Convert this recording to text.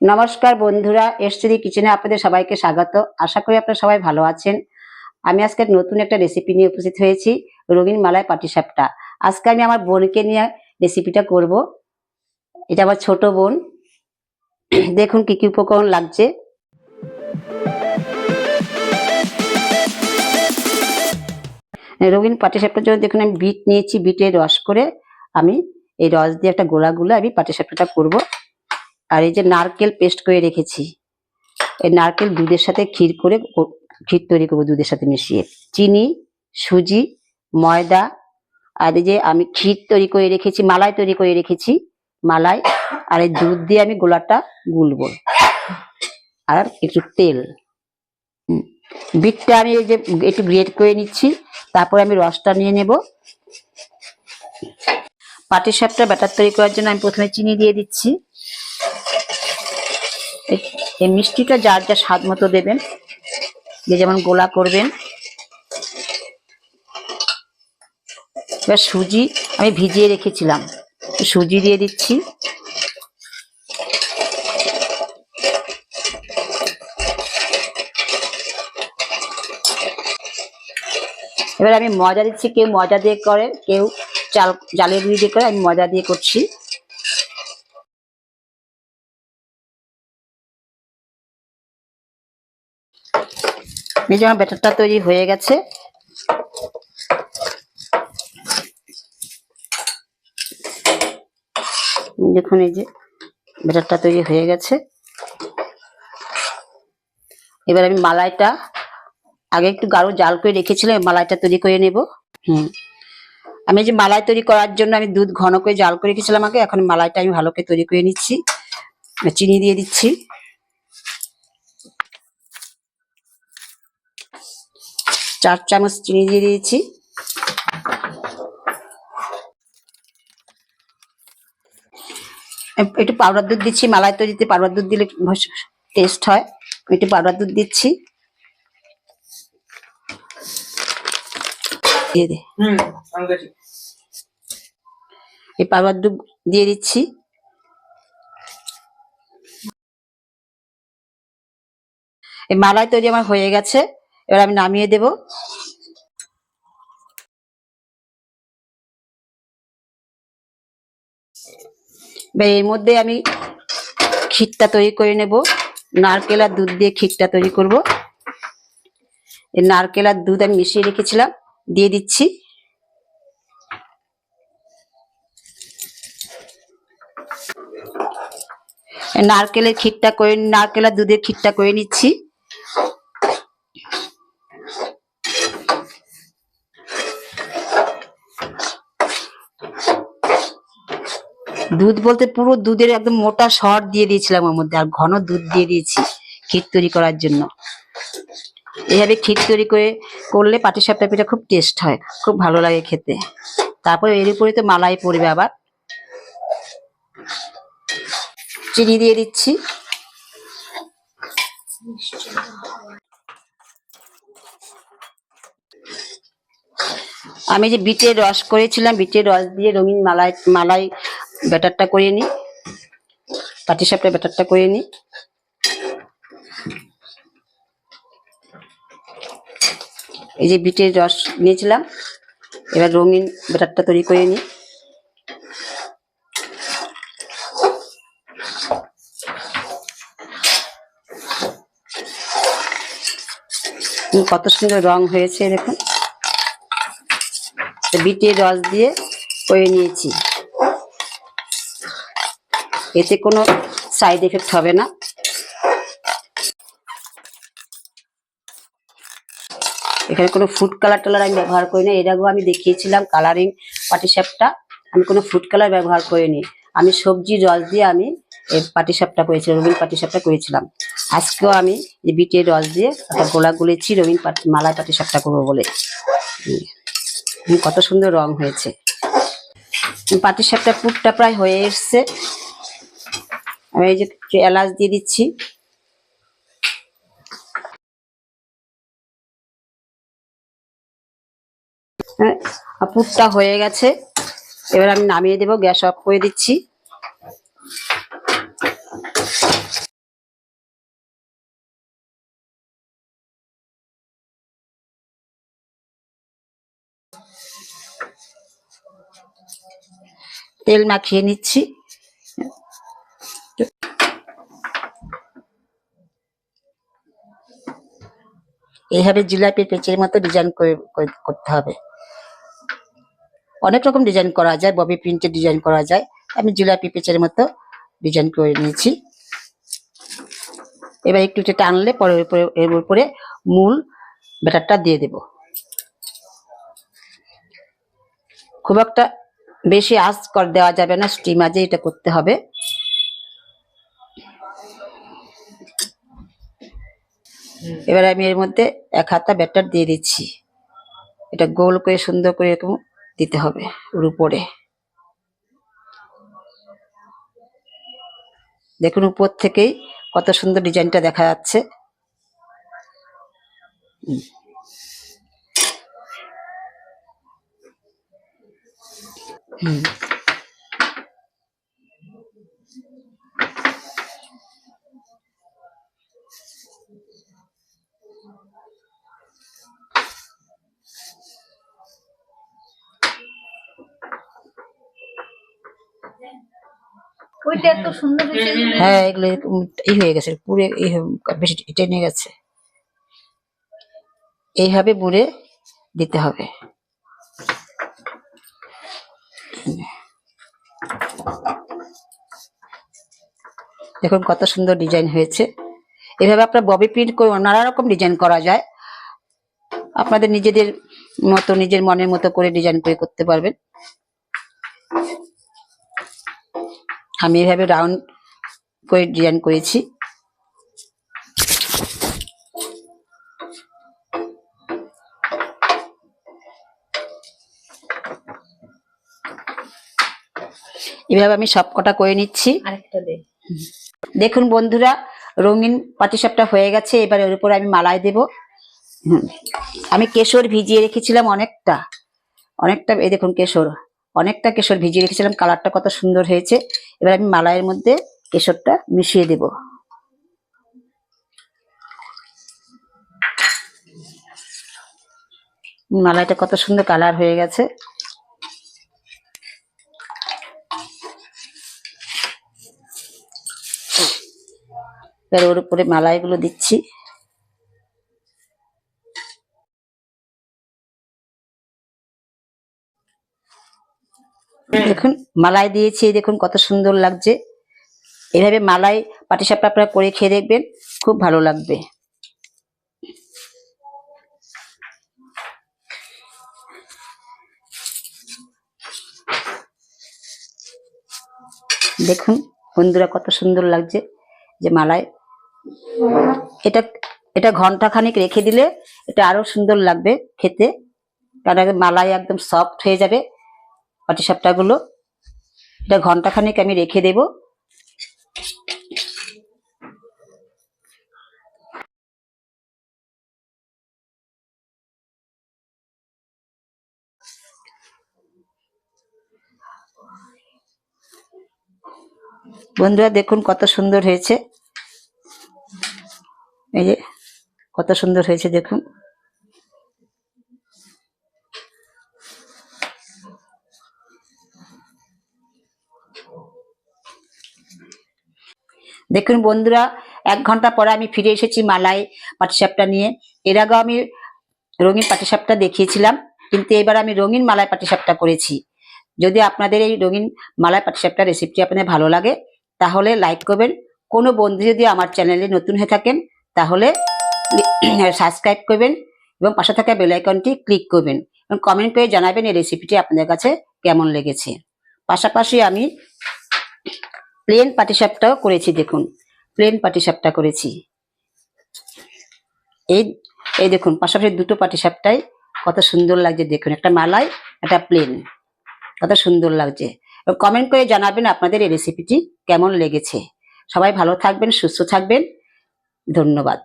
নমস্কার বন্ধুরা এসসিডি কিচেনে আপনাদের সবাইকে স্বাগত। আশা করি আপনারা সবাই ভালো আছেন। আমি আজকে নতুন একটা রেসিপি নিয়ে উপস্থিত হয়েছি, রঙিন মালায় পাটিসাপটা। আজকে আমি আমার বোনকে নিয়ে রেসিপিটা করব। এটা আমার ছোট বোন। দেখুন কি কি উপকরণ লাগছে। রঙিন পাটিসাপটার জন্য দেখুন, আমি বিট নিয়েছি বিটের রস করে আমি এই রস দিয়ে একটা গোলাগুলো আমি পাটিসাপটাটা করব। আর এই যে নারকেল পেস্ট করে রেখেছি, এই নারকেল দুধের সাথে ক্ষীর করে ক্ষীর তৈরি করব দুধের সাথে মিশিয়ে। চিনি, সুজি, ময়দা, আর এই যে আমি ক্ষীর তৈরি করে রেখেছি, মালাই তৈরি করে রেখেছি, মালাই, আর এই দুধ দিয়ে আমি গোলাটা গুলবো। আর একটু তেল। বিটটা আমি এই যে একটু গ্রেট করে নিচ্ছি, তারপর আমি রসটা নিয়ে নেব। পাটিসাপটা ব্যাটার তৈরি করার জন্য আমি প্রথমে চিনি দিয়ে দিচ্ছি। এই- মিষ্টিটা যার যা স্বাদ মতো দেবেন। যে যেমন গোলা করবেন। এবার সুজি আমি ভিজিয়ে রেখেছিলাম। সুজি দিয়ে দিচ্ছি। এবার আমি মজা দিচ্ছি। কেউ মজা দিয়ে করে, কেউ চাল জালের গুঁড়ি দিয়ে করে আমি মজা দিয়ে করছি। এই যে আমার ব্যাটারটা তৈরি হয়ে গেছে। দেখুন এই যে ব্যাটারটা তৈরি হয়ে গেছে। এবার আমি মালাইটা আগে একটু গাঢ় জাল করে রেখেছিলাম মালাইটা তৈরি করে নেব। হুম। আমি যে মালাই তৈরি করার জন্য আমি দুধ ঘন করে জাল করে রেখেছিলাম আগে, এখন মালাইটা আমি ভালো করে তৈরি করে নিচ্ছি। চিনি দিয়ে দিচ্ছি। চার চামচ চিনি দিয়ে দিয়েছি। একটু পাউডার দুধ দিচ্ছি মালাই তৈরিতে পাউডার দুধ দিলে টেস্ট হয়। একটু পাউডার দুধ দিচ্ছি। দিয়ে দে। এই পাউডার দুধ দিয়ে দিচ্ছি। এই মালাই তৈরি আমার হয়ে গেছে। এবার আমি নামিয়ে দেব। এবার এর মধ্যে আমি ক্ষীরটা তৈরি করে নেব। নারকেল আর দুধ দিয়ে ক্ষীরটা তৈরি করব। এই নারকেল আর দুধ আমি মিশিয়ে রেখেছিলাম, দিয়ে দিচ্ছি। নারকেলের ক্ষীরটা করে নারকেল আর দুধের ক্ষীরটা করে নিচ্ছি। দুধ বলতে পুরো দুধের একদম মোটা সর দিয়ে দিয়েছিলাম ওর মধ্যে, আর ঘন দুধ দিয়ে দিয়েছি ক্ষীর তৈরি করার জন্য। এইভাবে ক্ষীর তৈরি করে করলে পাটিসাপটা পিঠা খুব টেস্ট হয়, খুব ভালো লাগে খেতে। তারপরে এর উপরে তো মালাই পড়বে আবার। চিনি দিয়ে দিচ্ছি। আমি যে বিটের রস করেছিলাম, বিটের রস দিয়ে রঙিন মালাই মালাই ব্যাটারটা করে নিই। পাটিসাপটা ব্যাটারটা করে নিই। এই যে বিটের রস নিয়েছিলাম, এবার রঙিন ব্যাটারটা তৈরি করে নিই। কত সুন্দর রং হয়েছে, দেখুন। বিটের রস দিয়ে করে নিয়েছি। এতে কোনো সাইড এফেক্ট হবে না। এখানে কোনো ফুড কালার টালার আমি ব্যবহার করি না এর আগেও আমি দেখিয়েছিলাম কালারিং পাটিসাপটা। আমি কোনো ফুড কালার ব্যবহার করিনি। আমি সবজি রস দিয়ে আমি এই পাটিসাপটা করেছিলাম, রঙিন পাটিসাপটা করেছিলাম। আজকেও আমি এই বিটের রস দিয়ে একটা গোলা গুলেছি, রঙিন মালাই পাটিসাপটা করব বলে। কত সুন্দর রং হয়েছে। পাটিসাপটা পুরটা প্রায় হয়ে এসছে। আমি এই যে একটু এলাচ দিয়ে দিচ্ছি। হ্যাঁ পুরটা হয়ে গেছে। এবার আমি নামিয়ে দেবো, গ্যাস অফ করে দিচ্ছি। তেল মাখিয়ে নিচ্ছি। এইভাবে জিলাপি পেঁচের মতো ডিজাইন করে, করে- করতে হবে। অনেক রকম ডিজাইন করা যায়, ববি প্রিন্টের ডিজাইন করা যায়। আমি জিলাপি পেঁচের মতো ডিজাইন করে নিয়েছি। এবার একটু একটু টানলে পরে এর উপরে মূল ব্যাটারটা দিয়ে দেব। খুব একটা বেশি আঁচ কর দেওয়া যাবে না, স্টিম আজে এটা করতে হবে। এবার আমি এর মধ্যে এক হাতা ব্যাটার দিয়ে দিচ্ছি। এটা গোল করে সুন্দর করে এরকম দিতে হবে ওর উপরে। দেখুন উপর থেকেই কত সুন্দর ডিজাইনটা দেখা যাচ্ছে। হুম। ওইটা এত সুন্দর হয়েছে। হ্যাঁ এগুলো এরকম ই হয়ে গেছে পুরে ই হয়ে- বেশি টেনে গেছে। এইভাবে মুড়ে দিতে হবে। দেখুন কত সুন্দর ডিজাইন হয়েছে। এভাবে আপনার ববি প্রিন্ট করে নানা রকম ডিজাইন করা যায়। আপনাদের নিজেদের মতো নিজের মনের মতো করে ডিজাইন করে করতে পারবেন। আমি এভাবে রাউন্ড করে ডিজাইন করেছি। এভাবে আমি সব কটা করে নিচ্ছি। দেখুন বন্ধুরা রঙিন পাটিসাপটা হয়ে গেছে এবার এর উপরে আমি মালাই দেব। আমি কেশর ভিজিয়ে রেখেছিলাম অনেকটা। অনেকটা এই দেখুন কেশর। অনেকটা কেশর ভিজিয়ে রেখেছিলাম কালারটা কত সুন্দর হয়েছে। এবার আমি মালাইয়ের মধ্যে কেশরটা মিশিয়ে দেব। মালাইটা কত সুন্দর কালার হয়ে গেছে। এবার ওর উপরে মালাইগুলো দিচ্ছি। দেখুন, মালাই দিয়েছি, দেখুন কত সুন্দর লাগছে। এভাবে মালাই পাটিসাপটা আপনারা করে খেয়ে দেখবেন, খুব ভালো লাগবে। দেখুন, বন্ধুরা কত সুন্দর লাগছে যে মালাই। এটা এটা ঘণ্টা খানিক রেখে দিলে এটা আরও সুন্দর লাগবে খেতে। কারণ মালাই একদম সফট হয়ে যাবে। পাটিসাপটা গুলো এটা ঘণ্টা খানিক আমি রেখে দেব। বন্ধুরা, দেখুন কত সুন্দর হয়েছে। এই যে, কত সুন্দর হয়েছে, দেখুন। দেখুন বন্ধুরা, এক ঘণ্টা পরে আমি ফিরে এসেছি মালাই পাটিসাপটা নিয়ে। এর আগেও আমি রঙিন পাটিসাপটা দেখিয়েছিলাম, কিন্তু এবার আমি রঙিন মালাই পাটিসাপটা করেছি। যদি আপনাদের এই রঙিন মালাই পাটিসাপটা রেসিপিটি আপনাদের ভালো লাগে, তাহলে লাইক করবেন। কোনো বন্ধু যদি আমার চ্যানেলে নতুন হয়ে থাকেন, তাহলে সাবস্ক্রাইব করবেন এবং পাশে থাকা বেলাইকনটি ক্লিক করবেন এবং কমেন্ট করে জানাবেন এই রেসিপিটি আপনাদের কাছে কেমন লেগেছে। পাশাপাশি আমি প্লেন পাটিসাপটাও করেছি, দেখুন। প্লেন পাটিসাপটা করেছি। এই এই দেখুন, পাশাপাশি দুটো পাটিসাপটাই কত সুন্দর লাগছে দেখুন। একটা মালাই, একটা প্লেন। কত সুন্দর লাগছে। কমেন্ট করে জানাবেন আপনাদের এই রেসিপিটি কেমন লেগেছে। সবাই ভালো থাকবেন, সুস্থ থাকবেন। ধন্যবাদ।